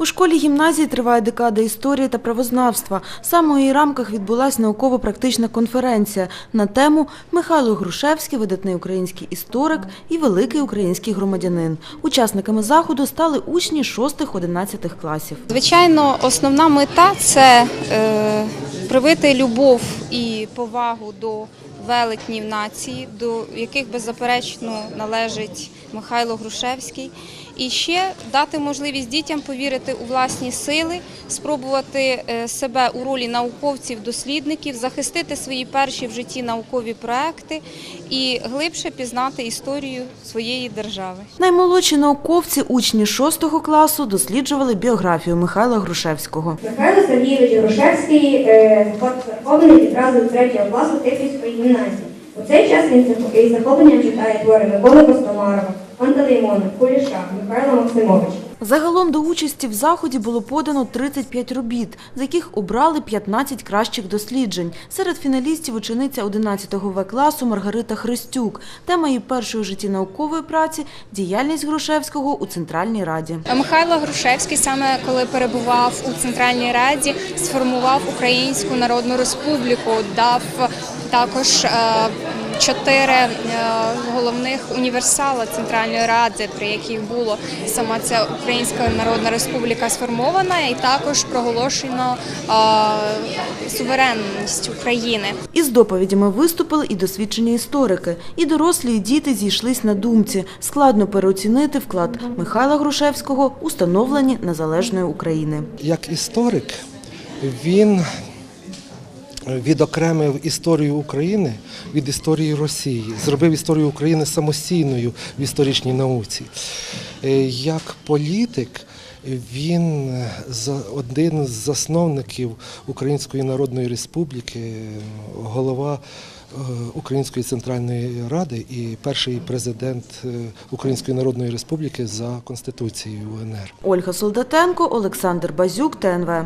У школі гімназії триває декада історії та правознавства. Саме у її рамках відбулася науково-практична конференція на тему Михайло Грушевський, видатний український історик і великий український громадянин. Учасниками заходу стали учні 6-11 класів. Звичайно, основна мета це е, привити любов і повагу до велетнів нації, до яких беззаперечно належить Михайло Грушевський, і ще дати можливість дітям повірити у власні сили, спробувати е, себе у ролі науковців-дослідників, захистити свої перші в житті наукові проекти і глибше пізнати історію своєї держави. Наймолодші науковці, учні 6 класу, досліджували біографію Михайла Грушевського. Михайло Сергійович Грушевський е, захоплений відразу з третього класу Тихівської гімназії. У цей час він із захопленням читає твори Миколи Костомарова, Пантелеймона, Куліша, Михайла Максимовича. Загалом до участі в заході було подано 35 робіт, з яких обрали 15 кращих досліджень. Серед фіналістів учениця 11 В класу Маргарита Христюк. Тема її першої в житті наукової праці – діяльність Грушевського у Центральній Раді. Михайло Грушевський, саме коли перебував у Центральній Раді, сформував Українську Народну Республіку, дав також е, чотири е, головних універсала Центральної Ради, при яких було сама ця Українська Народна Республіка сформована, і також проголошено е, суверенність України. Із доповідями виступили і досвідчені історики. І дорослі, і діти зійшлись на думці. Складно переоцінити вклад Михайла Грушевського у становленні незалежної України. Як історик він відокремив історію України від історії Росії, зробив історію України самостійною в історичній науці. Е, Як політик він за- один з засновників Української Народної Республіки, голова е, Української центральної ради і перший президент е, Української Народної Республіки за Конституцією УНР. Ольга Солдатенко, Олександр Базюк, ТНВ.